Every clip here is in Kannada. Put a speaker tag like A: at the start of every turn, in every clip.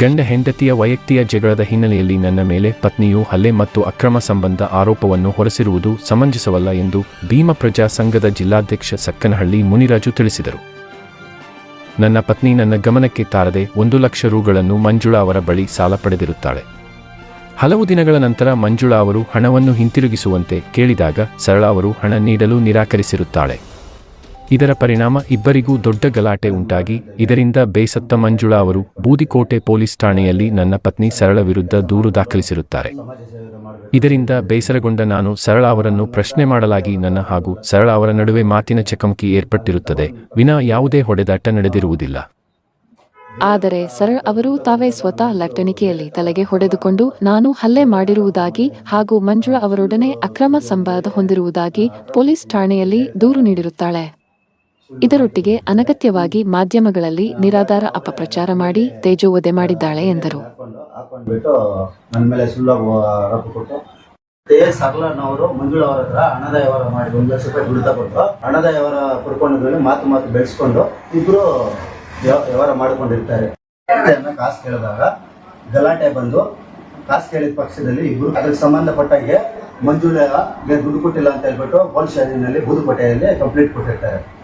A: ಗಂಡ ಹೆಂಡತಿಯ ವೈಯಕ್ತಿಯ ಜಗಳದ ಹಿನ್ನೆಲೆಯಲ್ಲಿ ನನ್ನ ಮೇಲೆ ಪತ್ನಿಯು ಹಲ್ಲೆ ಮತ್ತು ಅಕ್ರಮ ಸಂಬಂಧ ಆರೋಪವನ್ನು ಹೊರಸಿರುವುದು ಸಮಂಜಸವಲ್ಲ ಎಂದು ಭೀಮ ಪ್ರಜಾ ಸಂಘದ ಜಿಲ್ಲಾಧ್ಯಕ್ಷ ಸಕ್ಕನಹಳ್ಳಿ ಮುನಿರಾಜು ತಿಳಿಸಿದರು. ನನ್ನ ಪತ್ನಿ ನನ್ನ ಗಮನಕ್ಕೆ ತಾರದೆ ಒಂದು ಲಕ್ಷ ರುಗಳನ್ನು ಮಂಜುಳಾ ಅವರ ಬಳಿ ಸಾಲ ಪಡೆದಿರುತ್ತಾಳೆ. ಹಲವು ದಿನಗಳ ನಂತರ ಮಂಜುಳಾ ಅವರು ಹಣವನ್ನು ಹಿಂತಿರುಗಿಸುವಂತೆ ಕೇಳಿದಾಗ ಸರಳ ಅವರು ಹಣ ನೀಡಲು ನಿರಾಕರಿಸಿರುತ್ತಾಳೆ. ಇದರ ಪರಿಣಾಮ ಇಬ್ಬರಿಗೂ ದೊಡ್ಡ ಗಲಾಟೆ ಉಂಟಾಗಿ, ಇದರಿಂದ ಬೇಸತ್ತ ಮಂಜುಳಾ ಅವರು ಬೂದಿಕೋಟೆ ಪೊಲೀಸ್ ಠಾಣೆಯಲ್ಲಿ ನನ್ನ ಪತ್ನಿ ಸರಳ ವಿರುದ್ಧ ದೂರು ದಾಖಲಿಸಿರುತ್ತಾರೆ. ಇದರಿಂದ ಬೇಸರಗೊಂಡ ನಾನು ಸರಳ ಅವರನ್ನು ಪ್ರಶ್ನೆ ಮಾಡಲಾಗಿ ನನ್ನ ಹಾಗೂ ಸರಳ ಅವರ ನಡುವೆ ಮಾತಿನ ಚಕಮಕಿ ಏರ್ಪಟ್ಟಿರುತ್ತದೆ. ವಿನಾ ಯಾವುದೇ ಹೊಡೆದಾಟ ನಡೆದಿರುವುದಿಲ್ಲ.
B: ಆದರೆ ಸರಳ್ ಅವರು ತಾವೇ ಸ್ವತಃ ಲಟ್ಟಣಿಕೆಯಲ್ಲಿ ತಲೆಗೆ ಹೊಡೆದುಕೊಂಡು ನಾನು ಹಲ್ಲೆ ಮಾಡಿರುವುದಾಗಿ ಹಾಗೂ ಮಂಜುಳಾ ಅವರೊಡನೆ ಅಕ್ರಮ ಸಂಬಂಧ ಹೊಂದಿರುವುದಾಗಿ ಪೊಲೀಸ್ ಠಾಣೆಯಲ್ಲಿ ದೂರು ನೀಡಿರುತ್ತಾಳೆ. ಇದರೊಟ್ಟಿಗೆ ಅನಗತ್ಯವಾಗಿ ಮಾಧ್ಯಮಗಳಲ್ಲಿ ನಿರಾಧಾರ ಅಪಪ್ರಚಾರ ಮಾಡಿ ತೇಜೋವದೆ ಮಾಡಿದ್ದಾಳೆ ಎಂದರು.
C: ಸರಳನವರು ಮಂಜುಳ ಅವರ ಹತ್ರ ಹಣದ ವ್ಯವಹಾರ ಮಾಡಿ ಒಂದು ಲಕ್ಷ ರೂಪಾಯಿ ಬಿಡುತ್ತಾ ಕೊಟ್ಟು ಹಣದ ವ್ಯವಹಾರ ಪಡ್ಕೊಂಡು ಮಾತು ಮಾತು ಬೆಳೆಸ್ಕೊಂಡು ಇಬ್ರು ವ್ಯ- ವ್ಯವಹಾರ ಮಾಡ್ಕೊಂಡಿರ್ತಾರೆ. ಕಾಸು ಕೇಳಿದಾಗ ಗಲಾಟೆ ಬಂದು ಕಾಸು ಕೇಳಿದ ಪಕ್ಷದಲ್ಲಿ ಇಬ್ರು ಅದಕ್ಕೆ ಸಂಬಂಧಪಟ್ಟಾಗೆ ಮಂಜುಳ ದುಡ್ಡು ಕೊಟ್ಟಿಲ್ಲ ಅಂತ ಹೇಳ್ಬಿಟ್ಟು ಪೊಲೀಸ್ ಸ್ಟೇಷನ್ನಲ್ಲಿ ಬೂದುಕೋಟೆಯಲ್ಲಿ ಕಂಪ್ಲೇಂಟ್ ಕೊಟ್ಟಿರ್ತಾರೆ.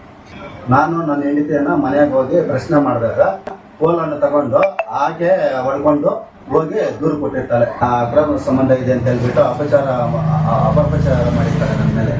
C: ನಾನು ನನ್ನ ಹೆಂಡತಿಯನ್ನ ಮನೆಯಾಗ ಹೋಗಿ ಪ್ರಶ್ನೆ ಮಾಡಿದಾಗ ಕೋಲನ್ನು ತಗೊಂಡು ಆಕೆ ಹೊಡ್ಕೊಂಡು ಹೋಗಿ ದೂರು ಕೊಟ್ಟಿರ್ತಾಳೆ. ಆ ಅಕ್ರಮ ಸಂಬಂಧ ಇದೆ ಅಂತ ಹೇಳ್ಬಿಟ್ಟು ಅಪಚಾರ, ಅಪಪ್ರಚಾರ ಮಾಡಿರ್ತಾರೆ ನನ್ನ ಮೇಲೆ.